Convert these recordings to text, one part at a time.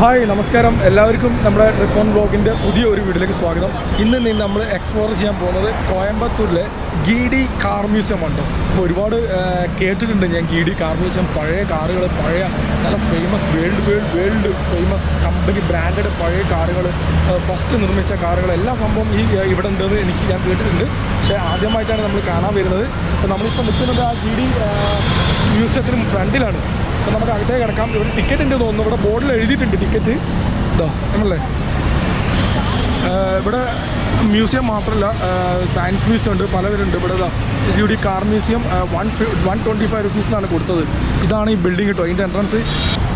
Hi നമസ്കാരം. എല്ലാവർക്കും നമ്മുടെ ട്രിപ്പ് ഓൺ ബ്ലോഗിന്റെ പുതിയ ഒരു വീഡിയോയിലേക്ക് സ്വാഗതം. ഇന്ന് നിന്ന് നമ്മൾ എക്സ്പ്ലോർ ചെയ്യാൻ പോകുന്നത് കോയമ്പത്തൂരിലെ ഗീഡി കാർ മ്യൂസിയം ഉണ്ട് അപ്പോൾ ഒരുപാട് കേട്ടിട്ടുണ്ട് ഞാൻ ഗീഡി കാർ മ്യൂസിയം. പഴയ കാറുകൾ പഴയ നല്ല famous world world world famous company branded പഴയ കാറുകൾ ഫസ്റ്റ് നിർമ്മിച്ച കാറുകൾ. എല്ലാ സംഭവം ഈ ഇവിടെ ഉണ്ടെന്ന് എനിക്ക് ഞാൻ കേട്ടിട്ടുണ്ട്. പക്ഷേ ആദ്യമായിട്ടാണ് നമ്മൾ കാണാൻ വരുന്നത്. അപ്പോൾ നമ്മളിപ്പോൾ നിൽക്കുന്നത് ആ ഗീഡി മ്യൂസിയത്തിന് ഫ്രണ്ടിലാണ്. അപ്പോൾ നമുക്ക് അകത്തേക്ക് കിടക്കാം. ഇവിടെ ടിക്കറ്റ് ഉണ്ട് തോന്നുന്നു. ഇവിടെ ബോർഡിൽ എഴുതിയിട്ടുണ്ട് ടിക്കറ്റ് ഇതോ നമ്മളല്ലേ ഇവിടെ മ്യൂസിയം മാത്രമല്ല സയൻസ് മ്യൂസിയം ഉണ്ട് പലതരമുണ്ട് ഇവിടെ ഇവിടെ car museum one one twenty five റുപ്പീസിനാണ് കൊടുത്തത്. ഇതാണ് ഈ ബിൽഡിംഗ് കേട്ടോ ഇതിന്റെ എൻട്രൻസ്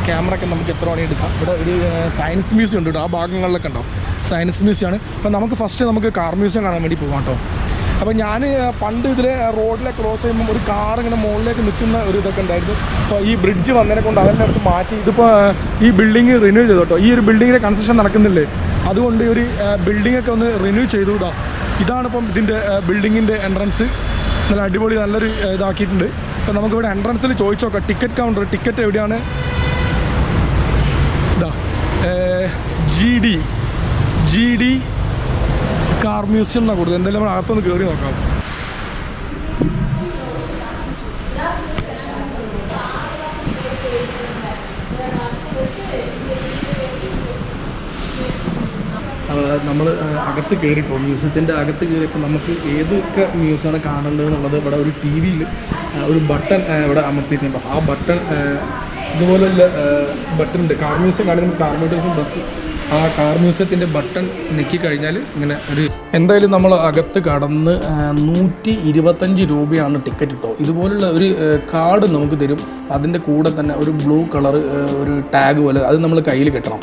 ക്യാമറ ഒക്കെ നമുക്ക് എത്ര വേണമെങ്കിൽ എടുക്കാം. ഇവിടെ ഒരു സയൻസ് മ്യൂസിയം ഉണ്ട് കേട്ടോ ആ ഭാഗങ്ങളിലൊക്കെ ഉണ്ടോ? സയൻസ് മ്യൂസിയമാണ് അപ്പോൾ നമുക്ക് ഫസ്റ്റ് നമുക്ക് കാർ മ്യൂസിയം കാണാൻ വേണ്ടി പോകാം കേട്ടോ അപ്പോൾ ഞാൻ പണ്ട് ഇതിലെ റോഡിലെ ക്രോസ് ചെയ്യുമ്പോൾ ഒരു കാർ ഇങ്ങനെ മുകളിലേക്ക് നിൽക്കുന്ന ഒരു ഇതൊക്കെ ഉണ്ടായിരുന്നു. അപ്പോൾ ഈ ബ്രിഡ്ജ് വന്നതിനെ കൊണ്ട് അതിന്റെ അടുത്ത് മാറ്റി. ഇതിപ്പോൾ ഈ ബിൽഡിംഗ് റിന്യൂ ചെയ്തു കേട്ടോ ഈ ഒരു ബിൽഡിങ്ങിന്റെ കൺസ്ട്രക്ഷൻ നടക്കുന്നില്ലേ? അതുകൊണ്ട് ഒരു ബിൽഡിംഗ് ഒക്കെ ഒന്ന് റിന്യൂ ചെയ്തു ഇതാ ഇതാണിപ്പം ഇതിന്റെ ബിൽഡിങ്ങിന്റെ എൻട്രൻസ് നല്ല അടിപൊളി നല്ലൊരു ഇതാക്കിയിട്ടുണ്ട്. അപ്പോൾ നമുക്കിവിടെ എൻട്രൻസിൽ ചോദിച്ചു നോക്കാം. ടിക്കറ്റ് കൗണ്ടർ ടിക്കറ്റ് എവിടെയാണ്? ഇതാ G D G D car museum എന്നാണ് കൊടുത്തത്. എന്തായാലും നമ്മൾ അകത്തൊന്ന് കയറി നോക്കാം. നമ്മൾ അകത്ത് കയറിപ്പോൾ മ്യൂസിയത്തിന്റെ അകത്ത് കയറിയപ്പോൾ നമുക്ക് ഏതൊക്കെ മ്യൂസിയമാണ് കാണേണ്ടത് എന്നുള്ളത് ഇവിടെ ഒരു ടി വിയിൽ ഒരു ബട്ടൺ ഇവിടെ അമർത്തിയിട്ടുണ്ട്. ആ ബട്ടൺ ഇതുപോലെയുള്ള ബട്ടൺ ഉണ്ട്. കാർ മ്യൂസിയം കാണിക്കുമ്പോൾ കാർ മ്യൂസിയം ബസ് ആ കാർ മ്യൂസിയത്തിന്റെ ബട്ടൺ നെക്കി കഴിഞ്ഞാൽ ഇങ്ങനെ ഒരു എന്തായാലും നമ്മൾ അകത്ത് കടന്ന് നൂറ്റി ഇരുപത്തഞ്ച് രൂപയാണ് ടിക്കറ്റ് ഇട്ടോ. ഇതുപോലുള്ള ഒരു കാർഡ് നമുക്ക് തരും. അതിന്റെ കൂടെ തന്നെ ഒരു ബ്ലൂ കളർ ഒരു ടാഗ് പോലെ അത് നമ്മൾ കയ്യിൽ കെട്ടണം.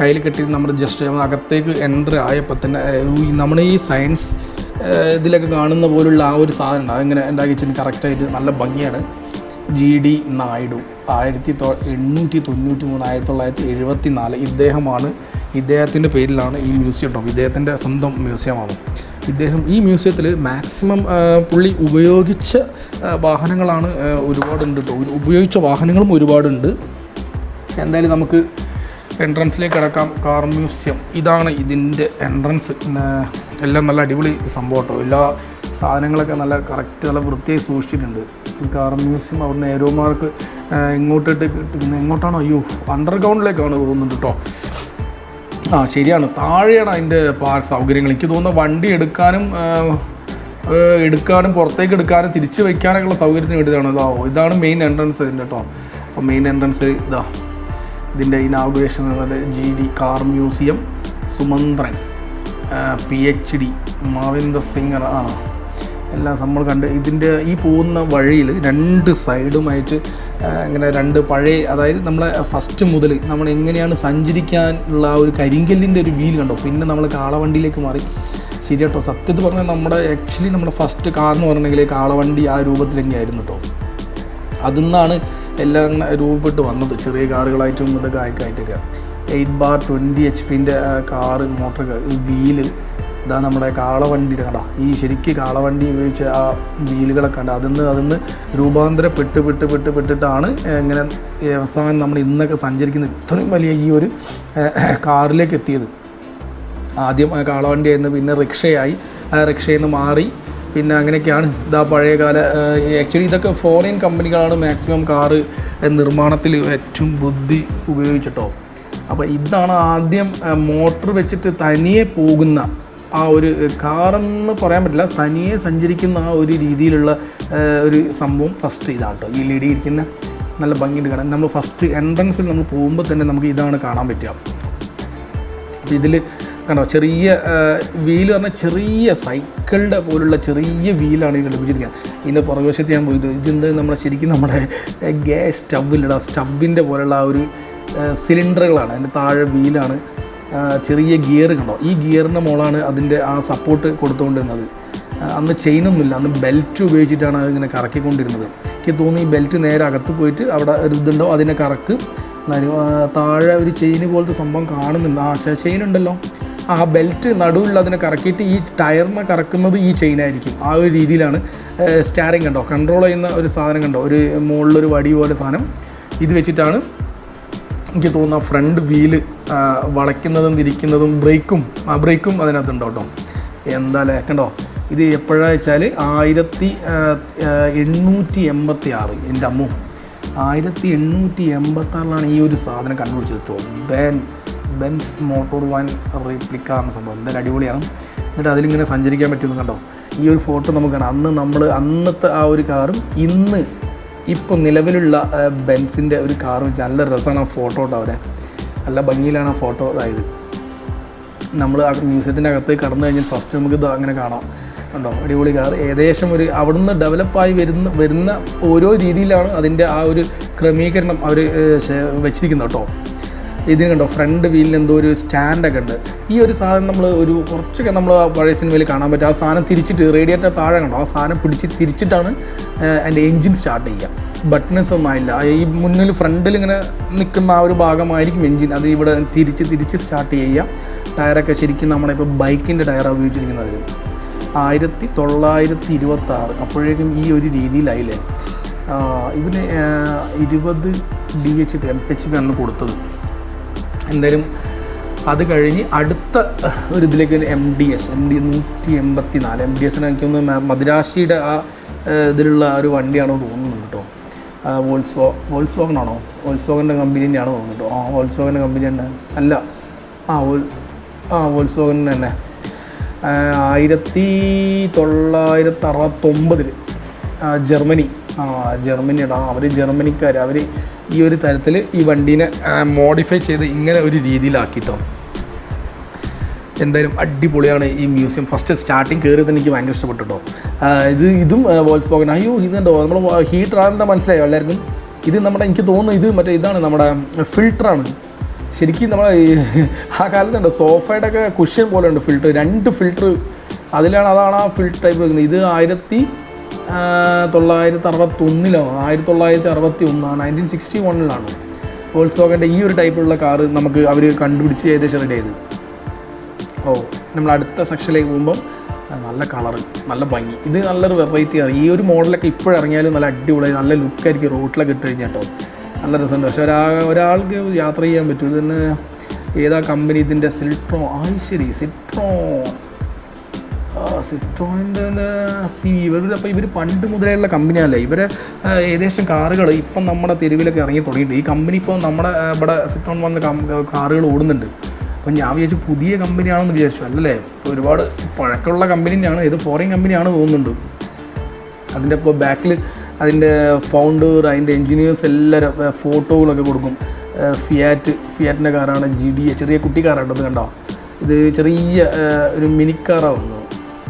കയ്യിൽ കെട്ടി നമ്മൾ ജസ്റ്റ് നമ്മൾ അകത്തേക്ക് എന്റർ ആയപ്പോൾ തന്നെ നമ്മൾ ഈ സയൻസ് ഇതിലൊക്കെ കാണുന്ന പോലുള്ള ആ ഒരു സാധനം ഉണ്ട്. അതിങ്ങനെ ഉണ്ടാക്കി വെച്ചിട്ട് കറക്റ്റായിട്ട് നല്ല ഭംഗിയാണ്. ജി ഡി നായിഡു ആയിരത്തി തൊ എണ്ണൂറ്റി തൊണ്ണൂറ്റി മൂന്ന് ആയിരത്തി തൊള്ളായിരത്തി എഴുപത്തി നാല് ഇദ്ദേഹമാണ് ഇദ്ദേഹത്തിന്റെ പേരിലാണ് ഈ മ്യൂസിയം കേട്ടോ ഇദ്ദേഹത്തിന്റെ സ്വന്തം മ്യൂസിയമാണ്. ഇദ്ദേഹം ഈ മ്യൂസിയത്തിൽ മാക്സിമം പുള്ളി ഉപയോഗിച്ച വാഹനങ്ങളാണ് ഒരുപാടുണ്ട് കേട്ടോ ഉപയോഗിച്ച വാഹനങ്ങളും ഒരുപാടുണ്ട്. എന്തായാലും നമുക്ക് എൻട്രൻസിലേക്ക് കിടക്കാം. Car museum. ഇതാണ് ഇതിന്റെ എൻട്രൻസ്. എല്ലാം നല്ല അടിപൊളി സംഭവം കേട്ടോ എല്ലാ സാധനങ്ങളൊക്കെ നല്ല കറക്റ്റ് നല്ല വൃത്തിയായി സൂക്ഷിച്ചിട്ടുണ്ട്. കാർ മ്യൂസിയം അവിടുന്ന് ഏരോമാർക്ക് ഇങ്ങോട്ടിട്ട് എങ്ങോട്ടാണോ അയ്യോ അണ്ടർഗ്രൗണ്ടിലേക്കാണ് തോന്നുന്നുണ്ട് കേട്ടോ ആ ശരിയാണ്. താഴെയാണ് അതിന്റെ പാർക്ക് സൗകര്യങ്ങൾ. എനിക്ക് തോന്നുന്നു വണ്ടി എടുക്കാനും എടുക്കാനും പുറത്തേക്ക് എടുക്കാനും തിരിച്ച് വയ്ക്കാനൊക്കെയുള്ള സൗകര്യത്തിന് വേണ്ടിയിട്ടാണ്. ഇതാ ഇതാണ് മെയിൻ എൻട്രൻസ് ഇതിന്റെ കേട്ടോ അപ്പോൾ മെയിൻ എൻട്രൻസ് ഇതാ. ഇതിന്റെ ഇനാഗുറേഷൻ എന്നത് G D car museum Sumanthran P H D Mavinder singer ആ. എല്ലാം നമ്മൾ കണ്ട് ഇതിന്റെ ഈ പോകുന്ന വഴിയിൽ രണ്ട് സൈഡുമായിട്ട് ഇങ്ങനെ രണ്ട് പഴയ അതായത് നമ്മളെ ഫസ്റ്റ് മുതൽ നമ്മൾ എങ്ങനെയാണ് സഞ്ചരിക്കാനുള്ള ആ ഒരു കരിങ്കല്ലിന്റെ ഒരു വീൽ കണ്ടോ? പിന്നെ നമ്മൾ കാളവണ്ടിയിലേക്ക് മാറി. ശരി കേട്ടോ സത്യത്തിൽ പറഞ്ഞാൽ നമ്മുടെ ആക്ച്വലി നമ്മുടെ ഫസ്റ്റ് കാർ എന്ന് പറഞ്ഞെങ്കിൽ കാളവണ്ടി ആ രൂപത്തിൽ തന്നെയായിരുന്നു കേട്ടോ അതിൽ നിന്നാണ് എല്ലാം രൂപപ്പെട്ട് വന്നത്. ചെറിയ കാറുകളായിട്ടും ഇതൊക്കെ ആയിക്കായിട്ടൊക്കെ. എയ്റ്റ് ബാർ ട്വന്റി എച്ച് പിന്റെ കാറ് മോട്ടർ വീൽ ഇതാ നമ്മുടെ കാളവണ്ടിയുടെ കണ്ട. ഈ ശരിക്ക് കാളവണ്ടി ഉപയോഗിച്ച ആ വീലുകളൊക്കെ ഉണ്ട് അതിൽ നിന്ന് അതിൽ നിന്ന് രൂപാന്തരപ്പെട്ട് പെട്ട് പെട്ട് പെട്ടിട്ടാണ് ഇങ്ങനെ വ്യവസായം നമ്മൾ ഇന്നൊക്കെ സഞ്ചരിക്കുന്ന ഇത്രയും വലിയ ഈ ഒരു കാറിലേക്ക് എത്തിയത്. ആദ്യം കാളവണ്ടി ആയിരുന്നു പിന്നെ റിക്ഷയായി. റിക്ഷയിൽ നിന്ന് മാറി പിന്നെ അങ്ങനെയൊക്കെയാണ് ഇതാ പഴയകാല ആക്ച്വലി ഇതൊക്കെ ഫോറിൻ കമ്പനികളാണ് മാക്സിമം കാറ് നിർമ്മാണത്തിൽ ഏറ്റവും ബുദ്ധി ഉപയോഗിച്ചിട്ടോ. അപ്പോൾ ഇതാണ് ആദ്യം മോട്ടർ വെച്ചിട്ട് തനിയെ പോകുന്ന ആ ഒരു കാറെന്ന് പറയാൻ പറ്റില്ല. തനിയെ സഞ്ചരിക്കുന്ന ആ ഒരു രീതിയിലുള്ള ഒരു സംഭവം ഫസ്റ്റ് ഇതാണ് കേട്ടോ ഈ ലേഡി ഇരിക്കുന്ന നല്ല ഭംഗിയുണ്ട് കാണാൻ. നമ്മൾ ഫസ്റ്റ് എൻട്രൻസിൽ നമ്മൾ പോകുമ്പോൾ തന്നെ നമുക്ക് ഇതാണ് കാണാൻ പറ്റുക. അപ്പോൾ ഇതിൽ കണ്ടോ ചെറിയ വീൽ പറഞ്ഞാൽ ചെറിയ സൈക്കിളുടെ പോലുള്ള ചെറിയ വീലാണ് ഇത് ഘടിപ്പിച്ചിരിക്കുന്നത് ഇതിന്റെ പുറകുവശത്ത് ഞാൻ പോയിട്ട് ഇതെന്ത് നമ്മുടെ ശരിക്കും നമ്മുടെ ഗ്യാസ് സ്റ്റവിലിടാം സ്റ്റവിന്റെ പോലുള്ള ആ ഒരു സിലിണ്ടറുകളാണ് അതിന്റെ താഴെ വീലാണ് ചെറിയ ഗിയർ കണ്ടോ? ഈ ഗിയറിന്റെ മോളാണ് അതിന്റെ ആ സപ്പോർട്ട് കൊടുത്തുകൊണ്ടിരുന്നത്. അന്ന് ചെയിനൊന്നുമില്ല അന്ന് ബെൽറ്റ് ഉപയോഗിച്ചിട്ടാണ് അതിങ്ങനെ കറക്കിക്കൊണ്ടിരുന്നത്. എനിക്ക് തോന്നി ഈ ബെൽറ്റ് നേരെ അകത്ത് പോയിട്ട് അവിടെ ഒരു ഇതുണ്ടോ? അതിനെ കറക്ക്. താഴെ ഒരു ചെയിൻ പോലത്തെ സംഭവം കാണുന്നുണ്ട്. ആ ചെയിൻ ഉണ്ടല്ലോ. ആ ബെൽറ്റ് നടുവിൽ അതിനെ കറക്കിയിട്ട് ഈ ടയറിനെ കറക്കുന്നത് ഈ ചെയിനായിരിക്കും ആ ഒരു രീതിയിലാണ് സ്റ്റാരിങ് കണ്ടോ? കൺട്രോൾ ചെയ്യുന്ന ഒരു സാധനം കണ്ടോ? ഒരു മുകളിലൊരു വടി പോലെ സാധനം. ഇത് വെച്ചിട്ടാണ് എനിക്ക് തോന്നുന്ന ഫ്രണ്ട് വീൽ വളയ്ക്കുന്നതും തിരിക്കുന്നതും ബ്രേക്കും ആ ബ്രേക്കും അതിനകത്തുണ്ടോ കേട്ടോ എന്തായാലും കണ്ടോ? ഇത് എപ്പോഴാ വെച്ചാൽ ആയിരത്തി എണ്ണൂറ്റി എൺപത്തി ആറ് എന്റെ അമ്മു. ആയിരത്തി എണ്ണൂറ്റി എൺപത്താറിലാണ് ഈ ഒരു സാധനം കണ്ടുപിടിച്ചത്. കേട്ടോ Ben Benz motor van replica എന്ന സംഭവം. എന്തായാലും അടിപൊളിയാണ്. എന്നിട്ട് അതിലിങ്ങനെ സഞ്ചരിക്കാൻ പറ്റുമെന്ന് കണ്ടോ? ഈ ഒരു ഫോട്ടോ നമുക്ക് കാണാം. അന്ന് നമ്മൾ അന്നത്തെ ആ ഒരു കാറും ഇന്ന് ഇപ്പോൾ നിലവിലുള്ള ബെൻസിന്റെ ഒരു കാർ വെച്ച് നല്ല രസമാണ് ആ ഫോട്ടോ കേട്ടോ അവരെ. നല്ല ഭംഗിയിലാണ് ആ ഫോട്ടോ അതായത് നമ്മൾ മ്യൂസിയത്തിന്റെ അകത്ത് കടന്നു കഴിഞ്ഞാൽ ഫസ്റ്റ് നമുക്ക് ഇത് അങ്ങനെ കാണാം. ഉണ്ടോ അടിപൊളി കാർ. ഏകദേശം ഒരു അവിടുന്ന് ഡെവലപ്പായി വരുന്ന വരുന്ന ഓരോ രീതിയിലാണ് അതിന്റെ ആ ഒരു ക്രമീകരണം അവർ വെച്ചിരിക്കുന്നത് കേട്ടോ ഇതിന് കണ്ടോ ഫ്രണ്ട് വീലിന് എന്തോ ഒരു സ്റ്റാൻഡൊക്കെ ഉണ്ട്. ഈ ഒരു സാധനം നമ്മൾ ഒരു കുറച്ചൊക്കെ നമ്മൾ പഴയ സിനിമയിൽ കാണാൻ പറ്റും. ആ സാധനം തിരിച്ചിട്ട് റേഡിയേറ്റർ താഴെ കണ്ടോ ആ സാധനം പിടിച്ച് തിരിച്ചിട്ടാണ് എന്റെ എൻജിൻ സ്റ്റാർട്ട് ചെയ്യുക. ബട്ടൺസ് ഒന്നും ആയില്ല. ഈ മുന്നിൽ ഫ്രണ്ടിൽ ഇങ്ങനെ നിൽക്കുന്ന ആ ഒരു ഭാഗമായിരിക്കും എൻജിൻ അത് ഇവിടെ തിരിച്ച് തിരിച്ച് സ്റ്റാർട്ട് ചെയ്യുക. ടയറൊക്കെ ശരിക്കും നമ്മുടെ ഇപ്പോൾ ബൈക്കിന്റെ ടയറാണ് ഉപയോഗിച്ചിരിക്കുന്നത് ആയിരത്തി തൊള്ളായിരത്തി ഇരുപത്തി ആറ് അപ്പോഴേക്കും ഈ ഒരു രീതിയിലായില്ലേ? ഇതിന് ഇരുപത് D H M H P ആണ് കൊടുത്തത്. എന്തായാലും അത് കഴിഞ്ഞ് അടുത്ത ഒരു ഇതിലേക്ക് M D S M D നൂറ്റി എൺപത്തി നാല് എം ഡി എസിന് എനിക്കൊന്ന് മദിരാശിയുടെ ആ ഇതിലുള്ള ഒരു വണ്ടിയാണോ തോന്നുന്നുണ്ട് കേട്ടോ. വോൾസ്വോ വോൾസ്വോഗനാണോ വോൾസ്വോഗന്റെ കമ്പനീന്റെ ആണോ തോന്നുന്നു കേട്ടോ. ആ വോൾസ്വോഗന്റെ കമ്പനി തന്നെ. അല്ല ആ വോൾ ആ വോൾസ്വോഗൻ തന്നെ. ആയിരത്തി തൊള്ളായിരത്തി അറുപത്തൊമ്പതിൽ ജർമ്മനി. ആ ജർമ്മനിയുടെ ആ അവർ ജർമ്മനിക്കാർ അവർ ഈ ഒരു തരത്തിൽ ഈ വണ്ടീനെ മോഡിഫൈ ചെയ്ത് ഇങ്ങനെ ഒരു രീതിയിലാക്കിയിട്ടോ എന്തായാലും അടിപൊളിയാണ് ഈ മ്യൂസിയം ഫസ്റ്റ് സ്റ്റാർട്ടിങ് തന്നെ എനിക്ക് ഭയങ്കര ഇഷ്ടപ്പെട്ടു കേട്ടോ ഇത് ഇതും വോൾസ് പോകണം അയ്യോ ഇതുണ്ടോ നമ്മൾ ഹീറ്റർ ആണെന്ന് മനസ്സിലായോ എല്ലാവർക്കും? ഇത് നമ്മുടെ എനിക്ക് തോന്നുന്നു ഇത് മറ്റേ ഇതാണ് നമ്മുടെ ഫിൽറ്ററാണ് ശരിക്കും നമ്മൾ ആ കാലത്തുണ്ട് സോഫയുടെ ഒക്കെ കുഷ്യൻ പോലെ ഉണ്ട് രണ്ട് ഫിൽറ്റർ അതിലാണ് അതാണ് ആ ഫിൽറ്റർ ടൈപ്പ് വെക്കുന്നത്. ഇത് ആയിരത്തി തൊള്ളായിരത്തി അറുപത്തൊന്നിലോ ആയിരത്തി തൊള്ളായിരത്തി അറുപത്തി ഒന്നാണ് നയന്റീൻ സിക്സ്റ്റി വണ്ണിലാണ് വോൾസ്വാഗന്റെ ഈ ഒരു ടൈപ്പിലുള്ള കാറ് നമുക്ക് അവർ കണ്ടുപിടിച്ച് ഏകദേശം റെഡി ചെയ്ത്. ഓ നമ്മൾ അടുത്ത സെക്ഷനിലേക്ക് പോകുമ്പോൾ നല്ല കളർ നല്ല ഭംഗി. ഇത് നല്ലൊരു വെറൈറ്റി ആണ്. ഈ ഒരു മോഡലൊക്കെ ഇപ്പോഴിറങ്ങിയാലും നല്ല അടിപൊളി നല്ല ലുക്കായിരിക്കും റോട്ടിലൊക്കെ ഇട്ട് കഴിഞ്ഞാൽ കേട്ടോ നല്ല രസമുണ്ട്. പക്ഷേ ഒരാ ഒരാൾക്ക് യാത്ര ചെയ്യാൻ പറ്റും. ഇതിന് ഏതാ കമ്പനി ഇതിന്റെ? സിൽട്രോ ആ ശരി സിട്രോ സിട്രോയിന്റെ സി ഇവർ അപ്പോൾ ഇവർ പണ്ട് മുതലുള്ള കമ്പനിയല്ലേ ഇവർ ഏകദേശം കാറുകൾ ഇപ്പം നമ്മുടെ തെരുവിലൊക്കെ ഇറങ്ങി തുടങ്ങിയിട്ടുണ്ട്. ഈ കമ്പനി ഇപ്പോൾ നമ്മുടെ ഇവിടെ സിട്രോൺ വന്ന കാറുകൾ ഓടുന്നുണ്ട്. അപ്പം ഞാൻ വിചാരിച്ചു പുതിയ കമ്പനിയാണെന്ന് വിചാരിച്ചു. അല്ലല്ലേ? ഇപ്പോൾ ഒരുപാട് പഴക്കമുള്ള കമ്പനിയാണ് ഇത് ഫോറിൻ കമ്പനിയാണ് തോന്നുന്നുണ്ട്. അതിന്റെ ഇപ്പോൾ ബാക്കിൽ അതിന്റെ ഫൗണ്ടർ അതിന്റെ എൻജിനീയേഴ്സ് എല്ലാവരും ഫോട്ടോകളൊക്കെ കൊടുക്കും. ഫിയാറ്റ് ഫിയാറ്റിന്റെ കാറാണ് ജി ഡി ചെറിയ കുട്ടി കാറാണ് അത് കണ്ടോ? ഇത് ചെറിയ ഒരു മിനി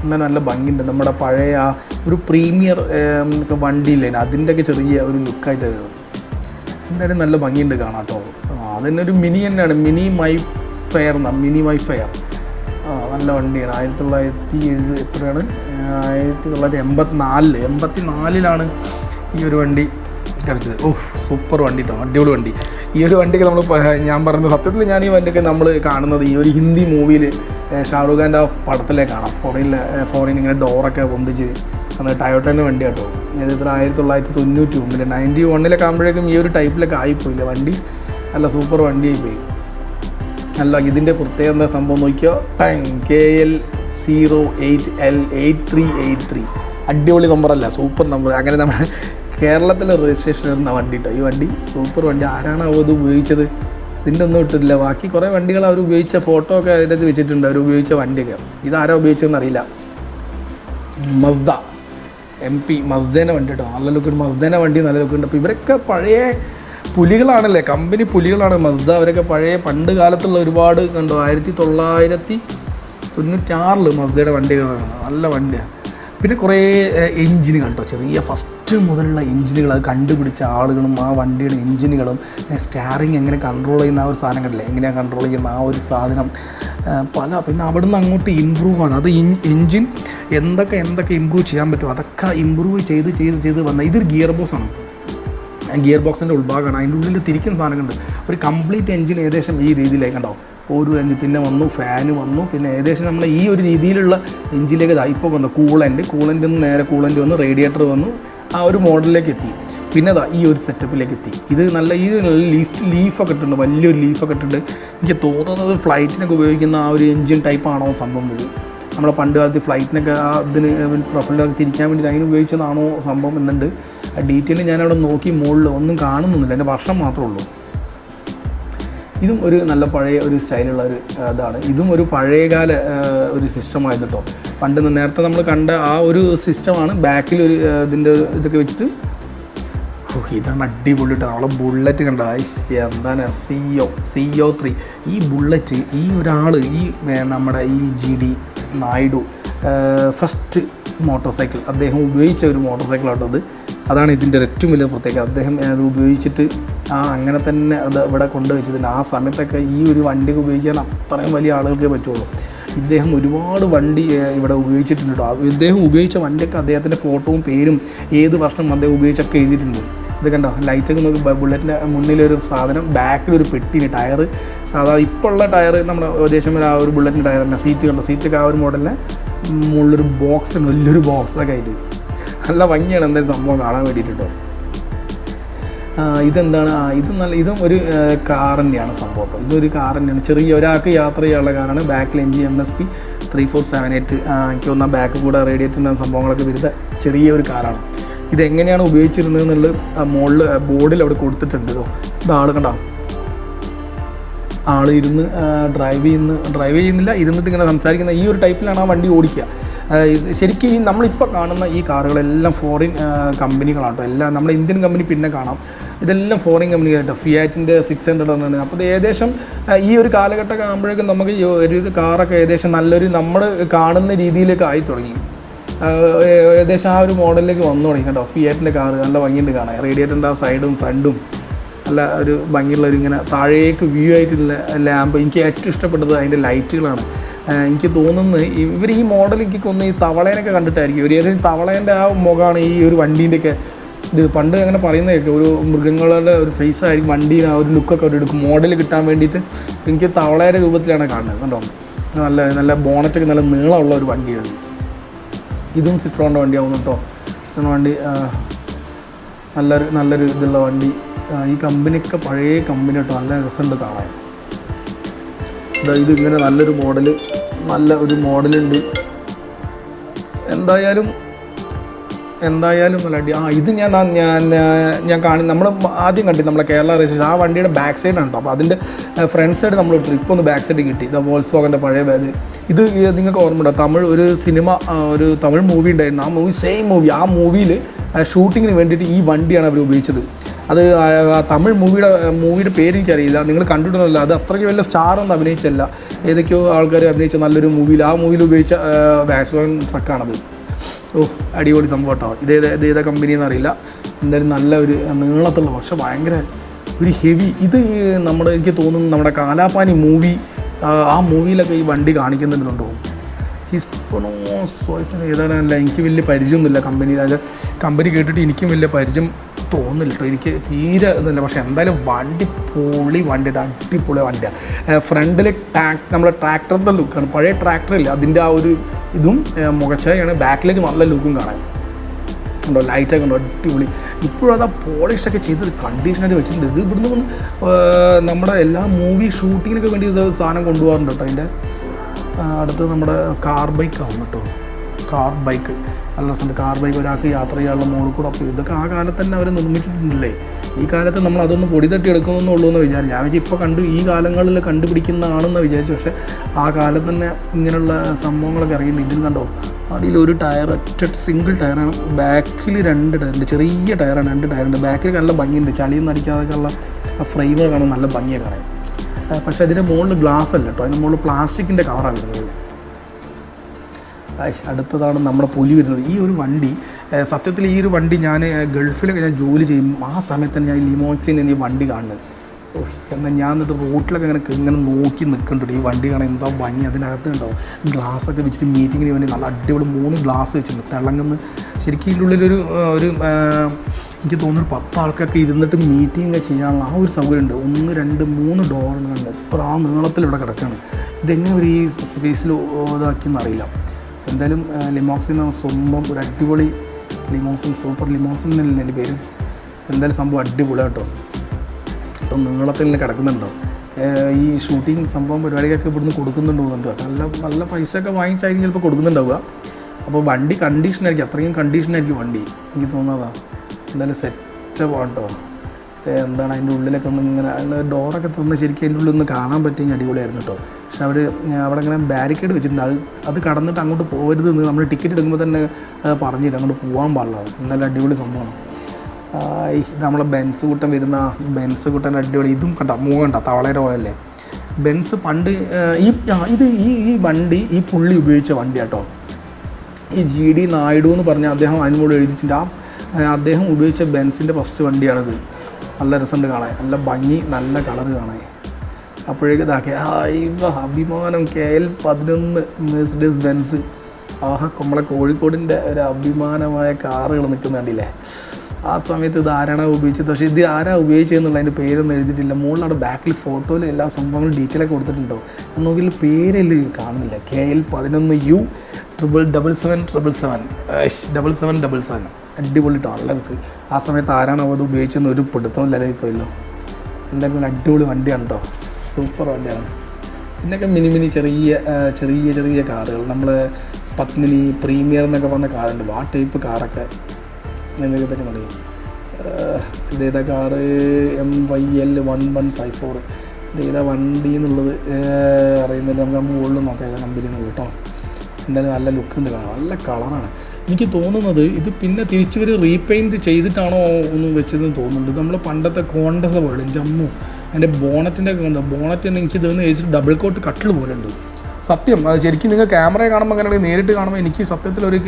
എന്നാൽ നല്ല ഭംഗിയുണ്ട്. നമ്മുടെ പഴയ ആ ഒരു പ്രീമിയർ വണ്ടിയില്ലേ അതിന്റെയൊക്കെ ചെറിയ ഒരു ലുക്കായിട്ട് എന്തായാലും നല്ല ഭംഗിയുണ്ട് കാണാം കേട്ടോ. അതിന്റെ ഒരു മിനി തന്നെയാണ്. മിനി മൈ ഫെയർ എന്നാണ് മിനി മൈ ഫെയർ നല്ല വണ്ടിയാണ്. ആയിരത്തി തൊള്ളായിരത്തി എഴു എത്രയാണ്? ആയിരത്തി തൊള്ളായിരത്തി എൺപത്തി നാലിൽ എൺപത്തി നാലിലാണ് ഈ ഒരു വണ്ടി കിടച്ചത് ഓഹ് സൂപ്പർ വണ്ടി കേട്ടോ അടിപൊളി വണ്ടി. ഈ ഒരു വണ്ടിയൊക്കെ നമ്മൾ ഞാൻ പറഞ്ഞത് സത്യത്തിൽ ഞാൻ ഈ വണ്ടിയൊക്കെ നമ്മൾ കാണുന്നത് ഈ ഒരു ഹിന്ദി മൂവിയിൽ ഷാറൂഖ് ഖാന്റെ ആ പടത്തിലേ കാണാം. ഫോറിനിലെ ഫോറിൻ ഇങ്ങനെ ഡോറൊക്കെ പൊന്തിച്ച് അന്ന് ടയോട്ടേന്റെ വണ്ടി കേട്ടോ. ഇത് ഇത്ര ആയിരത്തി തൊള്ളായിരത്തി തൊണ്ണൂറ്റി ഒന്നിൽ നയന്റി വണ്ണിലൊക്കെ ആകുമ്പോഴേക്കും ഈ ഒരു ടൈപ്പിലൊക്കെ ആയിപ്പോയില്ല വണ്ടി? നല്ല സൂപ്പർ വണ്ടിയായി പോയി അല്ല ഇതിന്റെ പ്രത്യേകത എന്താ സംഭവം നോക്കിയോ? Time K L zero eight L eight three eight three. അടിപൊളി നമ്പറല്ല സൂപ്പർ നമ്പർ അങ്ങനെ നമ്മുടെ കേരളത്തിലെ രജിസ്ട്രേഷൻ വരുന്ന വണ്ടി കേട്ടോ ഈ വണ്ടി സൂപ്പർ വണ്ടി. ആരാണ് അത് ഉപയോഗിച്ചത്? ഇതിന്റെ ഒന്നും ഇട്ടിട്ടില്ല. ബാക്കി കുറേ വണ്ടികൾ അവർ ഉപയോഗിച്ച ഫോട്ടോ ഒക്കെ അതിന്റെ വെച്ചിട്ടുണ്ട്. അവർ ഉപയോഗിച്ച വണ്ടിയൊക്കെ. ഇതാരാ ഉപയോഗിച്ചതെന്ന് അറിയില്ല. മസ്ദ എം പി മസ്ദേനെ വണ്ടി കേട്ടോ. നല്ല ലുക്കുണ്ട് മസ്ദേനെ വണ്ടി നല്ല ലുക്കുണ്ട് അപ്പോൾ ഇവരൊക്കെ പഴയ പുലികളാണല്ലേ? കമ്പനി പുലികളാണ് മസ്ദ അവരൊക്കെ പഴയ പണ്ട് കാലത്തുള്ള ഒരുപാട് കണ്ടോ? ആയിരത്തി തൊള്ളായിരത്തി തൊണ്ണൂറ്റാറിൽ മസ്ദയുടെ വണ്ടികളാണ്. നല്ല വണ്ടിയാണ് പിന്നെ കുറേ എഞ്ചിനുകൾ കേട്ടോ ചെറിയ ഫസ്റ്റ് മുതലുള്ള എഞ്ചിനുകൾ അത് കണ്ടുപിടിച്ച ആളുകളും ആ വണ്ടിയുടെ എഞ്ചിനുകളും സ്റ്റാറിങ് എങ്ങനെ കൺട്രോൾ ചെയ്യുന്ന ആ ഒരു സാധനം കണ്ടില്ലേ? എങ്ങനെയാണ് കൺട്രോൾ ചെയ്യുന്ന ആ ഒരു സാധനം പല പിന്നെ അവിടുന്ന് അങ്ങോട്ട് ഇമ്പ്രൂവ് ആണ്. അത് എഞ്ചിൻ എന്തൊക്കെ എന്തൊക്കെ ഇമ്പ്രൂവ് ചെയ്യാൻ പറ്റും അതൊക്കെ ഇമ്പ്രൂവ് ചെയ്ത് ചെയ്ത് ചെയ്ത് വന്ന ഇതൊരു ഗിയർ ബോക്സ് ആണ്. ഗിയർ ബോക്സിന്റെ ഉൾഭാഗമാണ്. അതിന്റെ ഉള്ളിൽ തിരിക്കുന്ന സാധനങ്ങളുണ്ട്. ഒരു കംപ്ലീറ്റ് എഞ്ചിൻ ഏകദേശം ഈ രീതിയിലേക്ക് ഉണ്ടാവും ഒരു എഞ്ചിൻ പിന്നെ വന്നു ഫാന് വന്നു. പിന്നെ ഏകദേശം നമ്മൾ ഈ ഒരു രീതിയിലുള്ള എഞ്ചിനിലേക്ക് ഇപ്പോൾ വന്നു കൂളന്റ് കൂളന്റ് നിന്ന് നേരെ കൂളന്റ് വന്നു റേഡിയേറ്റർ വന്നു ആ ഒരു മോഡലിലേക്ക് എത്തി. പിന്നെ അതാ ഈ ഒരു സെറ്റപ്പിലേക്ക് എത്തി. ഇത് നല്ല ഈ നല്ല ലീഫ് ലീഫൊക്കെ ഇട്ടുണ്ട് വലിയൊരു ലീഫൊക്കെ ഇട്ടിട്ടുണ്ട്. എനിക്ക് തോന്നുന്നത് ഫ്ലൈറ്റിനൊക്കെ ഉപയോഗിക്കുന്ന ആ ഒരു എഞ്ചിൻ ടൈപ്പാണോ സംഭവം ഇത്. നമ്മളെ പണ്ട് കാലത്ത് ഫ്ലൈറ്റിനൊക്കെ ആ ഇതിന് പ്രൊഫൈലൊക്കെ തിരിക്കാൻ വേണ്ടി അതിന് ഉപയോഗിച്ചതാണോ സംഭവം എന്നുണ്ട്. ഡീറ്റെയിൽ ഞാനവിടെ നോക്കി മുകളിൽ ഒന്നും കാണുന്നൊന്നുമില്ല. എന്റെ വർഷം മാത്രമേ ഉള്ളൂ. ഇതും ഒരു നല്ല പഴയ ഒരു സ്റ്റൈലുള്ള ഒരു ഇതാണ്. ഇതും ഒരു പഴയകാല ഒരു സിസ്റ്റമായിരുന്നു കേട്ടോ പണ്ട് നേരത്തെ നമ്മൾ കണ്ട ആ ഒരു സിസ്റ്റമാണ് ബാക്കിൽ ഒരു ഇതിന്റെ ഇതൊക്കെ വെച്ചിട്ട്. ഇതാണ് അടിപൊളി കേട്ടോ നമ്മളെ ബുള്ളറ്റ് കണ്ട എന്താണ് സിഒ സിഒ ത്രീ ഈ ബുള്ളറ്റ് ഈ ഒരാൾ ഈ നമ്മുടെ ഈ G D Naidu first motorcycle അദ്ദേഹം ഉപയോഗിച്ച ഒരു മോട്ടോർ സൈക്കിളാട്ടോ അത്. അതാണ് ഇതിന്റെ ഏറ്റവും വലിയ പ്രത്യേകത. അദ്ദേഹം അത് ഉപയോഗിച്ചിട്ട് ആ അങ്ങനെ തന്നെ അത് ഇവിടെ കൊണ്ടുവച്ചതിന് ആ സമയത്തൊക്കെ ഈ ഒരു വണ്ടി ഉപയോഗിക്കാൻ അത്രയും വലിയ ആളുകൾക്കേ പറ്റുള്ളൂ. ഇദ്ദേഹം ഒരുപാട് വണ്ടി ഇവിടെ ഉപയോഗിച്ചിട്ടുണ്ട് കേട്ടോ ഇദ്ദേഹം ഉപയോഗിച്ച വണ്ടിയൊക്കെ അദ്ദേഹത്തിന്റെ ഫോട്ടോവും പേരും ഏത് വർഷം അദ്ദേഹം ഉപയോഗിച്ചൊക്കെ എഴുതിയിട്ടുണ്ട്. ഇത് കണ്ടോ? ലൈറ്റൊക്കെ നോക്കി ബുള്ളറ്റിന്റെ മുന്നിലൊരു സാധനം ബാക്കിലൊരു പെട്ടിന് ടയർ സാധാരണ ഇപ്പോൾ ഉള്ള ടയർ നമ്മുടെ ഏകദേശം ആ ഒരു ബുള്ളറ്റിന്റെ ടയർ തന്നെ. സീറ്റ് കണ്ടോ? സീറ്റൊക്കെ ആ ഒരു മോഡലിന് മുകളിലൊരു ബോക്സ് വലിയൊരു ബോക്സൊക്കെ ആയിട്ട്. നല്ല ഭംഗിയാണ് എന്തായാലും സംഭവം കാണാൻ വേണ്ടിയിട്ട് ഇതെന്താണ്? ഇത് നല്ല ഇതും ഒരു തന്നെയാണ് സംഭവം കേട്ടോ ഇതൊരു കാർ തന്നെയാണ്. ചെറിയ ഒരാൾക്ക് യാത്ര ചെയ്യാനുള്ള കാറാണ് ബാക്കിൽ N G M S P three four seven eight എനിക്ക് തോന്നുന്ന ബാക്ക് കൂടെ റേഡിയേറ്ററിന്റെ സംഭവങ്ങളൊക്കെ വരുന്ന ചെറിയ ഒരു കാറാണ് ഇതെങ്ങനെയാണ് ഉപയോഗിച്ചിരുന്നത് എന്നുള്ളത് മുകളിൽ ബോർഡിൽ അവിടെ കൊടുത്തിട്ടുണ്ട് കേട്ടോ ആൾ ഇരുന്ന് ഡ്രൈവ് ചെയ്യുന്ന ഡ്രൈവ് ചെയ്യുന്നില്ല ഇരുന്നിട്ട് ഇങ്ങനെ സംസാരിക്കുന്ന ഈ ഒരു ടൈപ്പിലാണ് ആ വണ്ടി ഓടിക്കുക. ശരിക്കും ഈ നമ്മളിപ്പോൾ കാണുന്ന ഈ കാറുകളെല്ലാം ഫോറിൻ കമ്പനികളാണ് കേട്ടോ. എല്ലാം നമ്മുടെ ഇന്ത്യൻ കമ്പനി പിന്നെ കാണാം. ഇതെല്ലാം ഫോറിൻ കമ്പനികളാട്ടോ ഫിയാറ്റിന്റെ സിക്സ് ഹൺഡ്രഡ് ആണ് അപ്പോൾ ഏകദേശം ഈ ഒരു കാലഘട്ടമൊക്കെ ആകുമ്പോഴേക്കും നമുക്ക് ഒരു കാറൊക്കെ ഏകദേശം നല്ലൊരു നമ്മൾ കാണുന്ന രീതിയിലേക്ക് ആയി തുടങ്ങി. ഏകദേശം ആ ഒരു മോഡലിലേക്ക് വന്നു തുടങ്ങി കേട്ടോ. ഫിയാറ്റിന്റെ കാറ് നല്ല ഭംഗിയുണ്ട് കാണാൻ. റേഡിയേറ്ററിന്റെ ആ സൈഡും ഫ്രണ്ടും നല്ല ഒരു ഭംഗിയുള്ള ഒരു ഇങ്ങനെ താഴേക്ക് വ്യൂ ആയിട്ടുള്ള ലാമ്പ് എനിക്ക് ഏറ്റവും ഇഷ്ടപ്പെട്ടത് അതിന്റെ ലൈറ്റുകളാണ് എനിക്ക് തോന്നുന്നത് ഇവർ ഈ മോഡൽ എനിക്ക് ഈ തവളേനൊക്കെ കണ്ടിട്ടായിരിക്കും. ഒരു ഏതെങ്കിലും തവളേന്റെ ആ മുഖമാണ് ഈ ഒരു വണ്ടീന്റെയൊക്കെ ഇത്. പണ്ട് അങ്ങനെ പറയുന്നതൊക്കെ ഒരു മൃഗങ്ങളുടെ ഒരു ഫേസ് ആയിരിക്കും വണ്ടി ആ ഒരു ലുക്കൊക്കെ അവർ എടുക്കും. മോഡൽ കിട്ടാൻ വേണ്ടിയിട്ട് എനിക്ക് തവളയുടെ രൂപത്തിലാണ് കാണുന്നത്. കണ്ടോ? നല്ല നല്ല ബോണറ്റൊക്കെ നല്ല നീളമുള്ള ഒരു വണ്ടിയാണ്. ഇതും സിട്രോണിന്റെ വണ്ടിയാവുന്നു കേട്ടോ. സിട്രോൺ വണ്ടി നല്ലൊരു നല്ലൊരു ഇതുള്ള വണ്ടി. ഈ കമ്പനിയൊക്കെ പഴയ കമ്പനി കേട്ടോ നല്ല രസമുണ്ട് കാണാൻ. ഇതാ ഇങ്ങനെ നല്ലൊരു മോഡൽ നല്ല ഒരു മോഡലുണ്ട്. എന്തായാലും എന്തായാലും നല്ല അടി ആ ഇത് ഞാൻ ഞാൻ ഞാൻ- കാണി നമ്മൾ ആദ്യം കണ്ടി നമ്മളെ കേരള റേസ് ആ വണ്ടിയുടെ ബാക്ക് സൈഡാണ് കേട്ടോ അപ്പോൾ അതിന്റെ ഫ്രണ്ട് സൈഡ് നമ്മൾ ഇപ്പോൾ ഒന്ന് ബാക്ക് സൈഡ് കിട്ടി. ഇത് വോൾസ്വാഗന്റെ പഴയ ബാഗ് ഇത് നിങ്ങൾക്ക് നിങ്ങൾക്ക് ഓർമ്മയുണ്ടോ? തമിഴ് ഒരു സിനിമ ഒരു തമിഴ് മൂവി ഉണ്ടായിരുന്നു. ആ മൂവി സെയിം മൂവി ആ മൂവിയിൽ ഷൂട്ടിങ്ങിന് വേണ്ടിയിട്ട് ഈ വണ്ടിയാണ് അവർ ഉപയോഗിച്ചത്. അത് തമിഴ് മൂവിയുടെ മൂവിയുടെ പേര് എനിക്കറിയില്ല നിങ്ങൾ കണ്ടിട്ടുണ്ടല്ലോ അത് അത്രയ്ക്ക് വലിയ സ്റ്റാർ ഒന്നും അഭിനയിച്ചല്ല. ഏതൊക്കെയോ ആൾക്കാർ അഭിനയിച്ച നല്ലൊരു മൂവിയിൽ ആ മൂവിയിൽ ഉപയോഗിച്ച വാക്സ്വാൻ ട്രക്കാണത്. ഓ അടിപൊളി സംഭവം കേട്ടോ. ഇത് ഏത് ഇത് ഏതാ കമ്പനി എന്നറിയില്ല. എന്തായാലും നല്ല ഒരു നീളത്തുള്ള പക്ഷെ ഭയങ്കര ഒരു ഹെവി ഇത് നമ്മുടെ എനിക്ക് തോന്നുന്നു നമ്മുടെ കാലാപാനി മൂവി ആ മൂവിയിലൊക്കെ ഈ വണ്ടി കാണിക്കുന്നുണ്ടോ? ഹിസ്പണോ സോയ്സിന് ഏതാണല്ല എനിക്ക് വലിയ പരിചയമൊന്നുമില്ല കമ്പനി അതായത് കമ്പനി കേട്ടിട്ട് എനിക്കും വലിയ പരിചയം തോന്നുന്നില്ല കേട്ടോ എനിക്ക് തീരെ ഇതല്ല പക്ഷേ എന്തായാലും വണ്ടി പൊളി വണ്ടിയുടെ അടിപൊളി വണ്ടിയാണ് ഫ്രണ്ടിൽ ടാക് നമ്മുടെ ട്രാക്ടറിന്റെ ലുക്കാണ് പഴയ ട്രാക്ടറില്ല അതിന്റെ ആ ഒരു ഇതും മുഖച്ചാണ് ബാക്കിലേക്ക് നല്ല ലുക്കും കാണാൻ. ഉണ്ടോ? ലൈറ്റൊക്കെ ഉണ്ടോ? അടിപൊളി. ഇപ്പോഴും അത് ആ പോളിഷൊക്കെ ചെയ്ത് കണ്ടീഷനായിട്ട് വെച്ചിട്ടുണ്ട്. ഇത് ഇവിടുന്ന് നമ്മുടെ എല്ലാ മൂവി ഷൂട്ടിങ്ങിനൊക്കെ വേണ്ടി ഇത് സാധനം കൊണ്ടുപോകാറുണ്ട് കേട്ടോ അതിന്റെ അടുത്ത് നമ്മുടെ കാർ ബൈക്ക് ആവും കേട്ടോ കാർ ബൈക്ക് നല്ല രസമുണ്ട് കാർ ബൈക്ക് ഒരാൾക്ക് യാത്ര ചെയ്യാനുള്ള മോളിൽ കൂടെ അപ്പോൾ ഇതൊക്കെ ആ കാലത്ത് തന്നെ അവർ നിർമ്മിച്ചിട്ടുണ്ടല്ലേ? ഈ കാലത്ത് നമ്മൾ അതൊന്ന് പൊടി തട്ടി എടുക്കുമെന്നുള്ളൂ എന്ന് വിചാരിച്ചു. ഞാൻ വെച്ചാൽ ഇപ്പോൾ കണ്ടു ഈ കാലങ്ങളിൽ കണ്ടുപിടിക്കുന്നതാണെന്ന് വിചാരിച്ചു. പക്ഷേ ആ കാലത്ത് തന്നെ ഇങ്ങനെയുള്ള സംഭവങ്ങളൊക്കെ ഇറങ്ങിയിട്ടുണ്ട്. ഇതിൽ കണ്ടോ? അടിയിൽ ഒരു ടയർ ഒറ്റ സിംഗിൾ ടയറാണ് ബാക്കിൽ രണ്ട് ടയറുണ്ട് ചെറിയ ടയറാണ് രണ്ട് ടയറുണ്ട് ബാക്കിൽ നല്ല ഭംഗിയുണ്ട്. ചളിയൊന്നും അടിക്കാതൊക്കെ ഉള്ള ആ ഫ്രെയിമ് കാണാൻ നല്ല ഭംഗിയാണ് കാണാൻ. പക്ഷേ അതിന്റെ മുകളിൽ ഗ്ലാസ് അല്ല കേട്ടോ. അതിന്റെ മുകളിൽ പ്ലാസ്റ്റിക്കിന്റെ കവറാണ് വരുന്നത്. അടുത്തതാണ് നമ്മുടെ പുലി വരുന്നത്. ഈ ഒരു വണ്ടി സത്യത്തിൽ ഈ ഒരു വണ്ടി ഞാൻ ഗൾഫിലൊക്കെ ഞാൻ ജോലി ചെയ്യും. ആ സമയത്ത് തന്നെ ഞാൻ ലിമോക്സിൻ ഈ വണ്ടി കാണുന്നത്. എന്നാൽ ഞാൻ എന്നിട്ട് റോട്ടിലൊക്കെ ഇങ്ങനെ ഇങ്ങനെ നോക്കി നിൽക്കുന്നുണ്ട്. ഈ വണ്ടി കാണാൻ എന്താ ഭംഗി. അതിനകത്ത് ഉണ്ടാവും ഗ്ലാസ്സൊക്കെ വെച്ചിട്ട് മീറ്റിങ്ങിന് വേണ്ടി നല്ല അടിപൊളി മൂന്ന് ഗ്ലാസ് വെച്ചിട്ടുണ്ട്. തിളങ്ങുന്ന ശരിക്കും ഇതിന്റെ ഉള്ളിലൊരു ഒരു എനിക്ക് തോന്നുന്നു പത്ത് ആൾക്കൊക്കെ ഇരുന്നിട്ട് മീറ്റിംഗ് ഒക്കെ ചെയ്യാനുള്ള ആ ഒരു സൗകര്യം ഉണ്ട്. ഒന്ന് രണ്ട് മൂന്ന് ഡോറാണ് കണ്ട് എത്ര ഇവിടെ കിടക്കുകയാണ്. ഇതെങ്ങനെ ഒരു ഈ സ്പേസിൽ ഇതാക്കിയെന്ന് അറിയില്ല. എന്തായാലും ലിമോക്സിൻ എന്ന സ്വന്തം ഒരു അടിപൊളി ലിമോസിൻ സൂപ്പർ ലിമോസിൻ എന്നല്ലേ പേര്. എന്തായാലും സംഭവം അടിപൊളി കേട്ടോ. ഇപ്പം നീളത്തിൽ കിടക്കുന്നുണ്ടോ? ഈ ഷൂട്ടിങ് സംഭവം പരിപാടിക്കൊക്കെ ഇവിടുന്ന് കൊടുക്കുന്നുണ്ടോന്നുണ്ട് നല്ല നല്ല പൈസ ഒക്കെ വാങ്ങിച്ചായിരിക്കും ചിലപ്പോൾ കൊടുക്കുന്നുണ്ടാവുക. അപ്പോൾ വണ്ടി കണ്ടീഷനായിരിക്കും അത്രയും കണ്ടീഷനായിരിക്കും വണ്ടി. എനിക്ക് തോന്നാതാ എന്തായാലും സെറ്റ് കേട്ടോ. എന്താണ് അതിന്റെ ഉള്ളിലൊക്കെ ഒന്ന് ഇങ്ങനെ അതിന്റെ ഡോറൊക്കെ തുറന്ന് ശരിക്കും അതിന്റെ ഉള്ളിൽ ഒന്ന് കാണാൻ പറ്റിയെങ്കിൽ അടിപൊളിയായിരുന്നു കേട്ടോ. പക്ഷെ അവർ അവിടെ ഇങ്ങനെ ബാരിക്കേഡ് വെച്ചിട്ടുണ്ട്. അത് അത് കടന്നിട്ട് അങ്ങോട്ട് പോകരുത് എന്ന് നമ്മൾ ടിക്കറ്റ് എടുക്കുമ്പോൾ തന്നെ പറഞ്ഞില്ല. അങ്ങോട്ട് പോകാൻ പാടില്ല. എന്നാലും അടിപൊളി സംഭവമാണ്. നമ്മളെ ബെൻസ് കൂട്ടം വരുന്ന ബെൻസ് കൂട്ടന്റെ അടിപൊളി. ഇതും കണ്ട മൂവ് കണ്ട തവളയുടെ ഓരല്ലേ ബെൻസ് പണ്ട് ഈ ഇത് ഈ ഈ വണ്ടി ഈ പുള്ളി ഉപയോഗിച്ച വണ്ടി കേട്ടോ. ഈ ജി ഡി നായിഡു എന്ന് പറഞ്ഞ അദ്ദേഹം അതിനോട് എഴുതിച്ചിട്ടുണ്ട് ആ, അദ്ദേഹം ഉപയോഗിച്ച ബെൻസിന്റെ ഫസ്റ്റ് വണ്ടിയാണിത്. നല്ല രസമുണ്ട് കാണാൻ. നല്ല ഭംഗി നല്ല കളർ കാണാൻ. അപ്പോഴേക്ക് ഇതാക്കി ഹൈവ അഭിമാനം കെ എൽ പതിനൊന്ന് മെഴ്സിഡസ് ബെൻസ് ആഹാ നമ്മളെ കോഴിക്കോടിന്റെ ഒരു അഭിമാനമായ കാറുകൾ നിൽക്കുന്ന കണ്ടില്ലേ ആ സമയത്ത് ഇത് ആരാണ് ഉപയോഗിച്ചത്? പക്ഷേ ഇത് ആരാ ഉപയോഗിച്ചതെന്നുള്ള അതിന്റെ പേരൊന്നും എഴുതിയിട്ടില്ല. മുകളിലവിടെ ബാക്കിൽ ഫോട്ടോയിൽ എല്ലാ സംഭവങ്ങളും ഡീറ്റെയിലൊക്കെ കൊടുത്തിട്ടുണ്ടോ? എന്ന് നോക്കിയാൽ പേരല്ല കാണുന്നില്ല. കെ എൽ പതിനൊന്ന് U triple double seven triple seven double seven double seven അടിപൊളി ടാർക്ക് ആ സമയത്ത് ആരാണോ അത് ഉപയോഗിച്ചെന്ന് ഒരു പിടുത്തവും ഇല്ലാതെ പോയല്ലോ. എന്തായാലും അടിപൊളി വണ്ടിയാണ് കേട്ടോ സൂപ്പർ വണ്ടിയാണ്. പിന്നൊക്കെ മിനി മിനി ചെറിയ ചെറിയ ചെറിയ കാറുകൾ. നമ്മൾ പത്മിനി പ്രീമിയർ എന്നൊക്കെ പറഞ്ഞ കാറുണ്ടല്ലോ ആ ടൈപ്പ് കാറൊക്കെ. എന്തൊക്കെ തന്നെ മതി ഇതേതാ car? M Y L one one five four ഇതേതാ വണ്ടി എന്നുള്ളത് അറിയുന്നില്ല നമുക്ക് മുകളിൽ നോക്കാം. ഏതാ കമ്പനി എന്നുള്ളത് കേട്ടോ എന്തായാലും നല്ല ലുക്ക് ഉണ്ട്. കാണാൻ നല്ല കളറാണ് എനിക്ക് തോന്നുന്നത് ഇത് പിന്നെ തിരിച്ചു തിരിച്ചൊരു റീപെയിന്റ് ചെയ്തിട്ടാണോ ഒന്ന് വെച്ചതെന്ന് തോന്നുന്നുണ്ട്. നമ്മൾ പണ്ടത്തെ കോണ്ടസ പോലെ എന്റെ അമ്മു എന്റെ ബോണറ്റിന്റെ ഒക്കെ ഉണ്ട് ബോണറ്റ് എനിക്ക് ഇതെന്ന് ചോദിച്ചിട്ട് ഡബിൾ കോട്ട് കട്ടിൽ പോലെ ഉണ്ട്. സത്യം. ശരിക്കും നിങ്ങൾ ക്യാമറ കാണുമ്പോൾ അങ്ങനെ നേരിട്ട് കാണുമ്പോൾ എനിക്ക് സത്യത്തിൽ ഒരു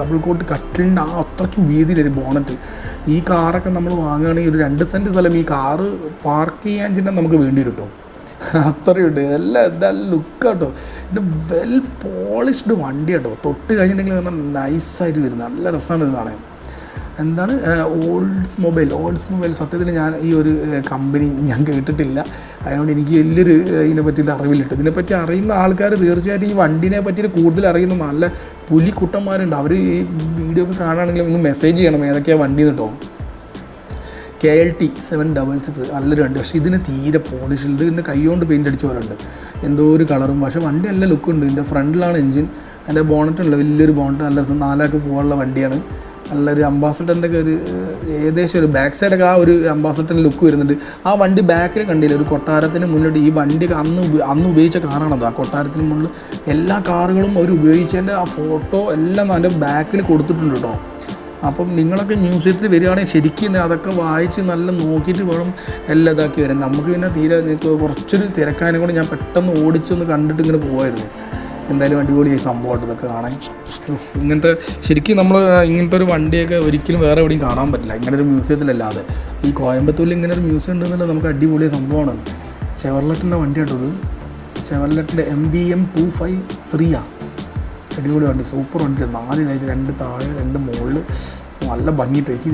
ഡബിൾ കോട്ട് കട്ടിലിന്റെ ആ അത്രയ്ക്കും വീതിയിലൊരു ബോണറ്റ്. ഈ കാറൊക്കെ നമ്മൾ വാങ്ങുകയാണെങ്കിൽ ഒരു രണ്ട് സെന്റ് സ്ഥലം ഈ കാറ് പാർക്ക് ചെയ്യാൻ ചിന്ത നമുക്ക് വേണ്ടി വരും കേട്ടോ അത്രയുണ്ട്. എല്ലാം എന്താ ലുക്ക് കേട്ടോ ഇത് വെൽ പോളിഷ്ഡ് വണ്ടി കേട്ടോ തൊട്ട് കഴിഞ്ഞിട്ടുണ്ടെങ്കിൽ പറഞ്ഞാൽ നൈസായിട്ട് വരുന്നത് നല്ല രസമാണ് ഇത് കാണാൻ. എന്താണ്? ഓൾഡ്സ് മൊബൈൽ ഓൾഡ്സ് മൊബൈൽ സത്യത്തിൽ ഞാൻ ഈ ഒരു കമ്പനി ഞാൻ കേട്ടിട്ടില്ല. അതിനോട് എനിക്ക് വലിയൊരു ഇതിനെ പറ്റിയിട്ട് അറിവില്ല ഇതിനെപ്പറ്റി അറിയുന്ന ആൾക്കാർ തീർച്ചയായിട്ടും ഈ വണ്ടിനെ പറ്റിയിട്ട് കൂടുതൽ അറിയുന്ന നല്ല പുലിക്കുട്ടന്മാരുണ്ട്. അവർ ഈ വീഡിയോ ഒക്കെ കാണുകയാണെങ്കിൽ ഒന്ന് മെസ്സേജ് ചെയ്യണം ഏതൊക്കെയാണ് വണ്ടി കേട്ടോ K L T seven double six നല്ലൊരു വണ്ടി. പക്ഷേ ഇതിന് തീരെ പോളിഷ് ഉണ്ട് ഇതിന് കൈകൊണ്ട് പെയിന്റ് അടിച്ച് പോലുണ്ട് എന്തോ ഒരു കളറും പക്ഷേ വണ്ടി നല്ല ലുക്ക് ഉണ്ട്. ഇതിന്റെ ഫ്രണ്ടിലാണ് എഞ്ചിൻ അതിന്റെ ബോണറ്റ് ഉള്ളത് വലിയൊരു ബോണറ്റ് നല്ല രസം. നാലാൾക്ക് പോകാനുള്ള വണ്ടിയാണ്. നല്ലൊരു അംബാസഡറിന്റെ ഒക്കെ ഒരു ഏകദേശം ഒരു ബാക്ക് സൈഡൊക്കെ ആ ഒരു അംബാസഡറിന്റെ ലുക്ക് വരുന്നുണ്ട്. ആ വണ്ടി ബാക്കിൽ കണ്ടില്ല? ഒരു കൊട്ടാരത്തിന് മുന്നോട്ട് ഈ വണ്ടി അന്ന് അന്ന് ഉപയോഗിച്ച കാറാണത് ആ കൊട്ടാരത്തിന് മുന്നിൽ എല്ലാ കാറുകളും അവർ ഉപയോഗിച്ചതിന്റെ ആ ഫോട്ടോ എല്ലാം അതിന്റെ ബാക്കിൽ കൊടുത്തിട്ടുണ്ട് കേട്ടോ അപ്പം നിങ്ങളൊക്കെ മ്യൂസിയത്തിൽ വരികയാണെങ്കിൽ ശരിക്കും അതൊക്കെ വായിച്ച് നല്ല നോക്കിയിട്ട് വേണം എല്ലാം ഇതാക്കി വരാൻ. നമുക്ക് പിന്നെ തീരെ കുറച്ചൊരു തിരക്കാനും കൂടെ ഞാൻ പെട്ടെന്ന് ഓടിച്ചൊന്ന് കണ്ടിട്ട് ഇങ്ങനെ പോകുമായിരുന്നു എന്തായാലും അടിപൊളിയായി സംഭവമായിട്ട് ഇതൊക്കെ കാണാൻ. ഇങ്ങനത്തെ ശരിക്കും നമ്മൾ ഇങ്ങനത്തെ ഒരു വണ്ടിയൊക്കെ ഒരിക്കലും വേറെ എവിടെയും കാണാൻ പറ്റില്ല. ഇങ്ങനെ ഒരു മ്യൂസിയത്തിലല്ലാതെ ഈ കോയമ്പത്തൂരിൽ ഇങ്ങനെ ഒരു മ്യൂസിയം ഉണ്ടെന്നുള്ളത് നമുക്ക് അടിപൊളി സംഭവമാണ്. ചെവർലറ്റിന്റെ വണ്ടി കേട്ടോ ഇത് ചെവർലറ്റിന്റെ M B M two five ത്രീയാണ് അടിപൊളി വണ്ടി സൂപ്പർ വണ്ടി നാല് ലൈറ്റ് രണ്ട് താഴെ രണ്ട് മുകളിൽ നല്ല ഭംഗിയിട്ട് എനിക്ക്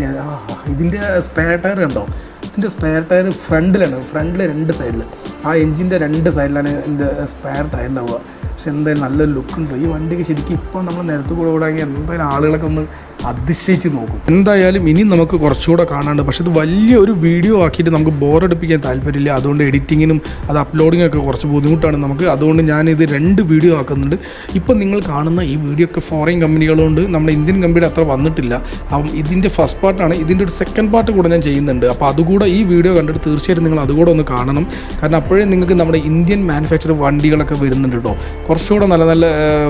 ഇതിന്റെ സ്പെയർ ടയർ കണ്ടോ? ഇതിന്റെ സ്പെയർ ടയർ ഫ്രണ്ടിലാണ് ഫ്രണ്ടിൽ രണ്ട് സൈഡിൽ ആ എഞ്ചിന്റെ രണ്ട് സൈഡിലാണ് ഇതിന്റെ സ്പെയർ ടയർ ഉണ്ടാവുക. പക്ഷെ എന്തായാലും നല്ലൊരു ലുക്ക് ഉണ്ട്. ഈ വണ്ടിക്ക് ശരിക്കും ഇപ്പോൾ നമ്മൾ നിരത്ത് കൂടെ കൂടാങ്കിൽ എന്തായാലും ആളുകളൊക്കെ ഒന്ന് അതിശയിച്ച് നോക്കും. എന്തായാലും ഇനി നമുക്ക് കുറച്ചുകൂടെ കാണാണ്ട് പക്ഷെ ഇത് വലിയൊരു വീഡിയോ ആക്കിയിട്ട് നമുക്ക് ബോറടിപ്പിക്കാൻ താല്പര്യമില്ല. അതുകൊണ്ട് എഡിറ്റിങ്ങിനും അത് അപ്ലോഡിങ്ങും ഒക്കെ കുറച്ച് ബുദ്ധിമുട്ടാണ് നമുക്ക്. അതുകൊണ്ട് ഞാനിത് രണ്ട് വീഡിയോ ആക്കുന്നുണ്ട്. ഇപ്പം നിങ്ങൾ കാണുന്ന ഈ വീഡിയോ ഒക്കെ ഫോറിൻ കമ്പനികളുണ്ട് നമ്മുടെ ഇന്ത്യൻ കമ്പനിയുടെ അത്ര വന്നിട്ടില്ല. അപ്പം ഇതിന്റെ ഫസ്റ്റ് പാർട്ടാണ് ഇതിന്റെ ഒരു സെക്കൻഡ് പാർട്ട് കൂടെ ഞാൻ ചെയ്യുന്നുണ്ട്. അപ്പോൾ അതുകൂടെ ഈ വീഡിയോ കണ്ടിട്ട് തീർച്ചയായിട്ടും നിങ്ങൾ അതുകൂടെ ഒന്ന് കാണണം. കാരണം അപ്പോഴേ നിങ്ങൾക്ക് നമ്മുടെ ഇന്ത്യൻ മാനുഫാക്ചർ വണ്ടികളൊക്കെ വരുന്നുണ്ട് കേട്ടോ കുറച്ചുകൂടെ നല്ല നല്ല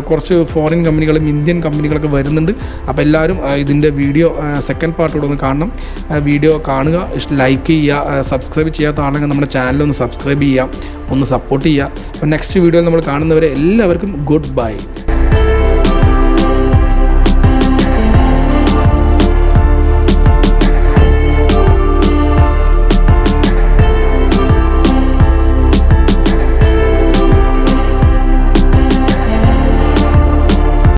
കുറച്ച് ഫോറിൻ കമ്പനികളും ഇന്ത്യൻ കമ്പനികളൊക്കെ വരുന്നുണ്ട്. അപ്പോൾ എല്ലാവരും ഇതിന്റെ വീഡിയോ സെക്കൻഡ് പാർട്ടോടെ ഒന്ന് കാണണം. വീഡിയോ കാണുക ലൈക്ക് ചെയ്യുക സബ്സ്ക്രൈബ് ചെയ്യാത്ത ആണെങ്കിൽ നമ്മുടെ ചാനൽ ഒന്ന് സബ്സ്ക്രൈബ് ചെയ്യുക ഒന്ന് സപ്പോർട്ട് ചെയ്യുക. അപ്പോൾ നെക്സ്റ്റ് വീഡിയോയിൽ നമ്മൾ കാണുന്നവരെ എല്ലാവർക്കും ഗുഡ് ബൈ